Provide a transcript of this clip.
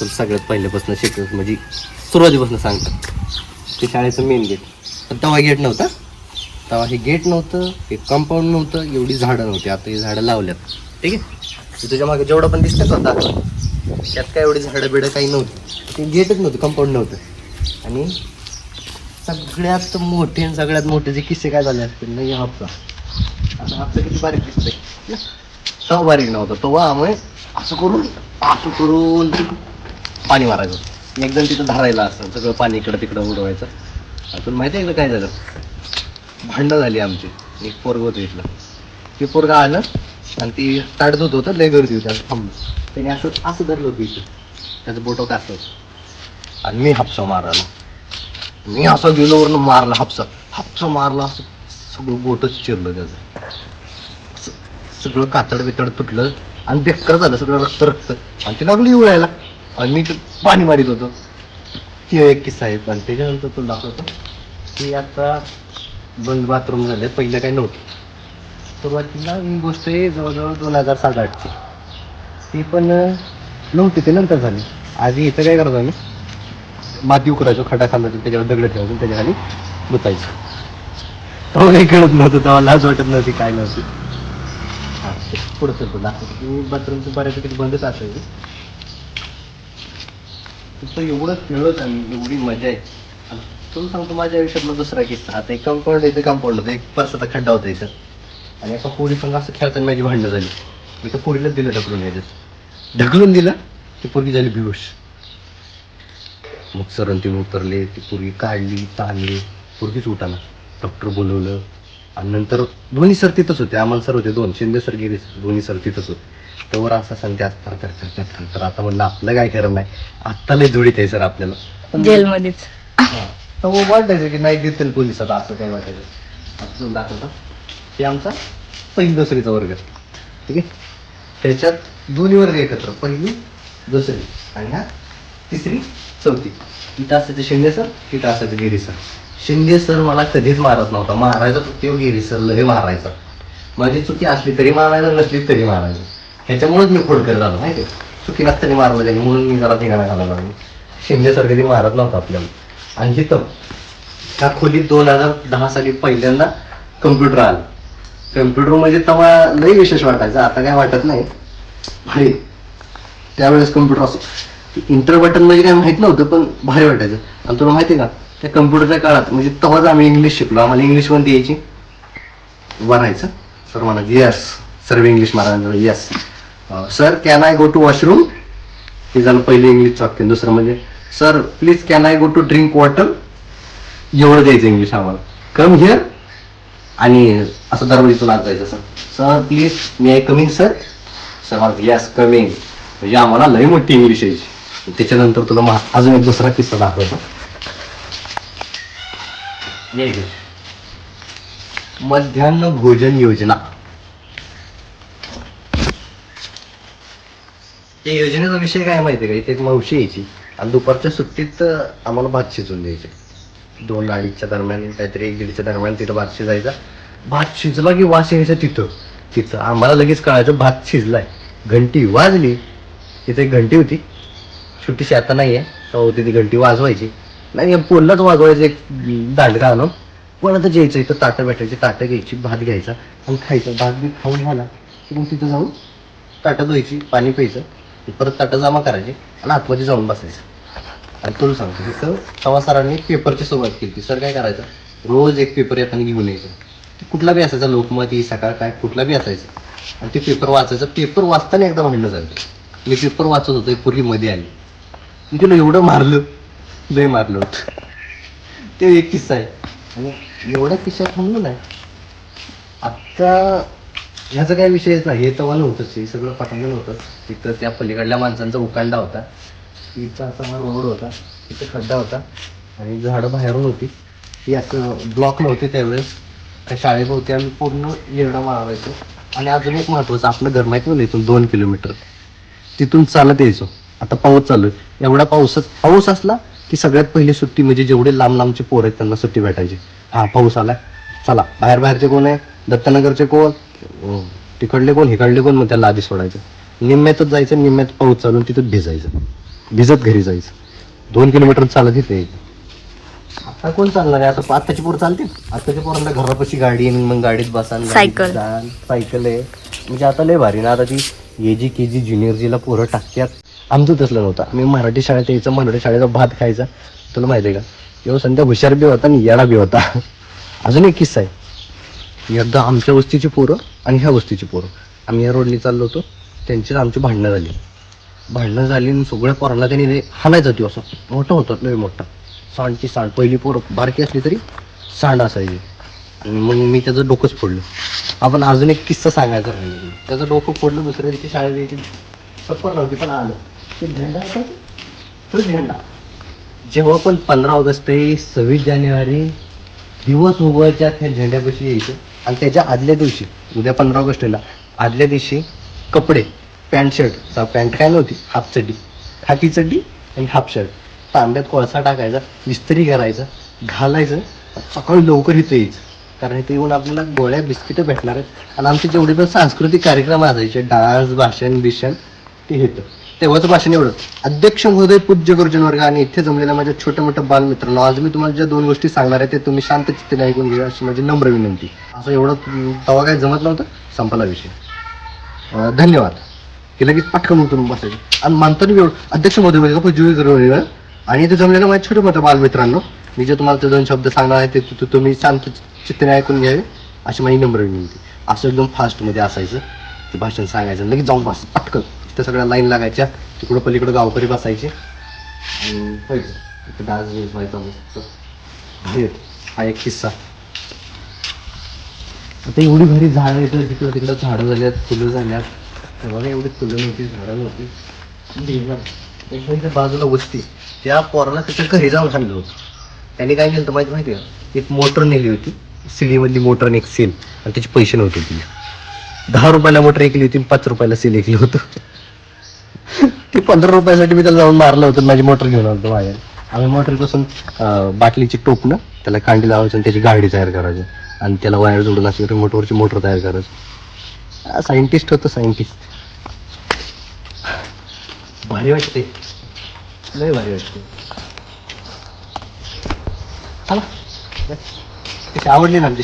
तर सगळ्यात पहिल्यापासून शिकत म्हणजे सुरुवातीपासून सांगतात. ते शाळेचं मेन गेट पण तेव्हा गेट नव्हता. तेव्हा हे गेट नव्हतं हे कंपाऊंड नव्हतं एवढी झाडं नव्हती. आता ही झाडं लावल्यात. ठीक आहे? तुझ्या मागे जेवढं पण दिसतं आता त्यात काय एवढी झाडं बिडं काही नव्हती. ते गेटच नव्हतं कंपाऊंड नव्हतं. आणि सगळ्यात मोठे आणि सगळ्यात मोठे जे किस्से काय झाले असतील ना या हप्ता. आता हप्ता किती बारीक दिसतंय. तो बारीक नव्हता. तो आम्ही असं करून असं करून पाणी मारायचं एकदम तिथं धारायला असं सगळं पाणी इकडं तिकडं उडवायचं. अजून माहिती आहे का काय झालं? भांडणं झाली आमची एक पोरग होतं इथलं. ते पोरग आलं आणि ती ताडत होत होतं लय गर्दी होती. असं थांबलं. त्याने असं असं धरलं होतं इथं. त्याचं बोटं कासलं होतं आणि मी हापसा मारायला मी असं गेलोवरून मारला हापसा. हापसा मारला असं सगळं बोटच चिरलं त्याचं. सगळं कातड बितड तुटलं आणि बेक्कर झालं सगळं रक्त रक्त. आणि ती लागली उळायला आणि मी पाणी मारित होतो. ती एक किस्सा आहे. पण त्याच्यानंतर तो दाखवतो. की आता बंद बाथरूम झाले. पहिलं काही नव्हतं. सुरुवातीला ही गोष्ट आहे जवळजवळ दोन हजार सात आठची. ती पण नव्हती. ते नंतर झाली. आधी इथं काय करायचं आम्ही? माती उकरायचो खडा खांदायचो त्याच्यावर दगड ठेवायचो त्याच्याखाली गुतायचो. तेव्हा काही कळत नव्हतं. तेव्हा लाज वाटत नव्हती काय नव्हती. हां ते पुढं चलतो दाखवतो की बाथरूमचं बऱ्यापैकी बंदच असायचं. तिथं एवढं खेळत आम्ही एवढी मजा आहे. आणि तुला सांगतो माझ्या आयुष्यातला दुसरा किस्सा. आता एक कंपाऊंड इथे कंपाऊंड होतं. एक परसाचा खड्डा होता इथं. आणि एका पोरी संग असं खेळताना माझी भांडणं झाली. मी त्या पोरीलाच दिलं ढकलून याच्यात. ढकलून दिलं ती पोरगी झाली बेहोश. मग सरण तिने उतरले ती पोरगी काढली ताणली. पोरगीच उठाना डॉक्टर बोलवलं. आणि नंतर दोन्ही सर तिथंच होते. आम्हाला सर होते दोन. शिंदे सर गिरे दोन्ही सर तिथंच होते. तवर असं सांगते आज तर तर तर तर तर आता म्हणलं आपलं काय खरं नाही. आत्ता लय जोडीत आहे सर आपल्याला. जेलमध्येच. हा. तर वाटायचं की नाही देतील पोलिसात असं काय वाटायचं? दाखवतं. हे आमचा पहिली दुसरीचा वर्ग. ठीक आहे? त्याच्यात दोन्ही वर्ग एकत्र. पहिली दुसरी. आणि हा तिसरी चौथी. इथं असायचे शिंदे सर तिथं असायचे गिरी सर. शिंदे सर मला कधीच मारत नव्हता. मारायचा तो तो गिरी सर लय मारायचा. माझी चुकी असली तरी मारायचं नसली तरी मारायचं. त्याच्यामुळेच मी खोडकर झालो माहिती आहे? चुकी नसताना मारलं त्यांनी म्हणून मी जरा ठिकाणा घालायला लागलो. शिंदेसारखं सर मारत नव्हतं आपल्याला. आणि हिथं त्या खोलीत दोन हजार दहा साली पहिल्यांदा कम्प्युटर आला. कम्प्युटर म्हणजे तेव्हा लई विशेष वाटायचं आता काय वाटत नाही. भारी. त्यावेळेस कम्प्युटर असं इंटर बटन म्हणजे काय माहीत नव्हतं पण भारी वाटायचं. आणि तुला माहिती आहे का त्या कम्प्युटरच्या काळात म्हणजे तेव्हाच आम्ही इंग्लिश शिकलो. आम्हाला इंग्लिश कोणती यायची? वरायचं सर म्हणा येस सर्व इंग्लिश मारायला yes sir can I go to washroom हे झालं पहिले इंग्लिश वाक्य. दुसरं म्हणजे sir please can I go to drink water एवढं द्यायचं इंग्लिश आम्हाला. कम हिअर आणि असं दरवाजीतून आत जायचं सर सर प्लीज मी आय कमिंग सर सर माझं यस कमिंग म्हणजे आम्हाला लई मोठी इंग्लिश यायची. त्याच्यानंतर तुला मा- अजून एक दुसरा किस्सा दाखवतो. ये मध्यान्ह भोजन योजना. त्या योजनेचा विषय काय माहिती का? इथे एक मावशी यायची. आणि दुपारच्या सुट्टीत आम्हाला भात शिजवून द्यायचे. दोन अडीचच्या दरम्यान काहीतरी एक दीडच्या दरम्यान तिथं भात शिजायचा. भात शिजला की वास यायचा तिथं. तिथं आम्हाला लगेच कळायचं भात शिजलाय. घंटी वाजली. तिथे एक घंटी होती. छोटीशी आता नाही आहे तेव्हा होती ती घंटी वाजवायची. नाही पोललाच वाजवायचं एक दांडका आणून कोणाचं यायचं इथं ताटं भेटायची ताटं घ्यायची भात घ्यायचा आणि खायचं. भात बी खाऊन झाला की मग तिथं जाऊन ताटं धुवायची पाणी प्यायचं. परत ताटं जमा करायची आणि आतमध्ये जाऊन बसायचं. आणि तुला सांगतो तिथं तेव्हा सरांनी पेपरची सुरुवात केली. सर काय करायचं रोज एक पेपर येताना घेऊन यायचं. ते कुठला बी असायचा लोकमत सकाळ काय कुठला बी असायचं. आणि ते पेपर वाचायचं. पेपर वाचताना एकदा म्हणणं झालं मी पेपर वाचत होतो पूर्वी मध्ये आली. मी तिला एवढं मारलं लय मारलं होतं. ते एक किस्सा आहे. आणि एवढ्या किस्सा थांबलो नाही. आत्ता ह्याचा काही विषयच नाही. हे तेव्हा नव्हतंच हे सगळं पटांगण नव्हतं. तिथं त्या पलीकडल्या माणसांचा उकांडा होता. तिथं असा रोड होता. तिथं खड्डा होता. आणि झाडं बाहेरून होती. ती असं ब्लॉक नव्हते त्यावेळेस. त्या शाळेभोवती आम्ही पूर्ण येरडा मारायचो. आणि अजून एक महत्वाचं आपलं घर माहिती ना इथून? दोन किलोमीटर. तिथून चालत यायचो. आता पाऊस चालू आहे. एवढा पाऊसच पाऊस असला की सगळ्यात पहिली सुट्टी म्हणजे जेवढे लांब लांबचे पोर आहेत त्यांना सुट्टी भेटायची. हा पाऊस आला. चला बाहेर बाहेरचे कोण आहे दत्तनगरचे कोण अं, तिकडले कोण हिकडले कोण मग त्याला आधी सोडायचं. निम्म्यातच जायचं निम्म्यात पाऊस चालून तिथं भिजायचं. भिजत घरी जायचं. दोन किलोमीटर चालत इथे. यायचं. आता कोण चालणार आहे? आता आत्ताची पोरं चालतील. आत्ताच्या पोरांना घरापाशी गाडी आहे, मग गाडीत बसा आणि गाडीत सायकल. जा. सायकल आहे. म्हणजे आता लय भारी ना आता ती ए जी के जी ज्युनियर जीला पोरं टाकत्यात आमचं तसलं नव्हतं. आम्ही मराठी शाळेत यायचं मराठी शाळेचा भात खायचा. तुला माहिती आहे का? एवढं संध्या हुशार बी होता आणि येडा बी होता. अजून एक किस्सा आहे. एकदा आमच्या वस्तीची पोरं आणि ह्या वस्तीची पोरं. आम्ही या रोडनी चाललो होतो. त्यांचीच आमची भांडणं झाली. भांडणं झाली आणि सगळ्या पोरांना त्यांनी हाणायचा तो असं मोठा होता लय मोठा. सांडची सांड. पहिली पोरं बारकी असली तरी सांड असायची. आणि मग मी त्याचं डोकंच फोडलं. आपण अजून एक किस्सा सांगायचा. राहिला त्याचं डोकं फोडलं दुसऱ्या दिवशी शाळेत यायची. सप्पर नव्हती पण आलं. ते झेंडा होता तो झेंडा. जेव्हा पण पंधरा ऑगस्ट ते सव्वीस जानेवारी दिवस उगवायच्या त्या झेंड्यापाशी यायचं. आणि त्याच्या आदल्या दिवशी उद्या पंधरा ऑगस्टला आदल्या दिवशी कपडे पॅन्ट शर्ट पॅन्ट काय नव्हती हाफ चड्डी. खाकी चड्डी आणि हाफ शर्ट. तांब्यात कोळसा टाकायचा इस्त्री करायचा घालायचं सकाळी लवकर इथं यायचं. कारण इथे येऊन आपल्याला गोळ्या बिस्किटं भेटणार आहेत. आणि आमचे जेवढे पण सांस्कृतिक कार्यक्रम असायचे डान्स भाषण बिषण ते येतं तेव्हाच भाषण एवढं अध्यक्ष महोदय पूज्य गुरुजन वर्ग आणि इथे जमलेल्या माझ्या छोट्या मोठ्या बालमित्रांनो आज मी तुम्हाला ज्या दोन गोष्टी सांगणार आहे ते तुम्ही शांत चित्तेने ऐकून घ्या अशी माझी नम्र विनंती. असं एवढं तेव्हा काय जमत नव्हतं संपला विषय. धन्यवाद. की लगेच पटकन उतरून बसायचं. आणि मानताना एवढं अध्यक्ष महोदय वर्ग का पूज्य गुरुजन वर्ग आणि इथे जमलेल्या माझ्या छोट्या मोठ्या बालमित्रांनो मी जे तुम्हाला ते दोन शब्द सांगणार आहे ते तुम्ही शांत चित्तेने ऐकून घ्यावे अशी माझी नम्र विनंती. असं एकदम फास्टमध्ये असायचं ते भाषण सांगायचं लगेच जाऊन बस पटकन तिथं सगळ्या लाईन लागायच्या. तिकडं पलीकडं गावकरी बसायचे. आणि व्हायचं. तिथं डान्स बिन्स व्हायचा मस्त. भारी हा एक किस्सा. आता एवढी भारी झाडं येतात तिकडं तिकडं झाडं झाल्यात फुलं झाल्यात. तर बघा एवढी फुलं नव्हती झाडं नव्हती. एकदा इथं बाजूला वस्ती. त्या पोराला त्याच्या घरी जाऊन सांगितलं होतं. त्याने काय केलं माहिती माहिती का? एक मोटर नेली होती. सिलीमधली मोटर आणि एक सेल. आणि त्याचे पैसे नव्हते तिला दहा रुपयाला मोटर ऐकली होती आणि पाच रुपयाला सेल ऐकलं होतं. ते पंधरा रुपयासाठी मी त्याला जाऊन मारलं होतं माझी मोटर घेऊन आलो होतो बाहेर. आम्ही मोटरपासून अं, बाटलीची टोपणं त्याला खांडी लावायचं आणि त्याची गाडी तयार करायची. आणि त्याला वायर जोडून अशी रिमोटवरची मोटर तयार करायची. सायंटिस्ट होतं सायंटिस्ट भारी वाटते लय भारी वाटते चला. आवडली ना आमची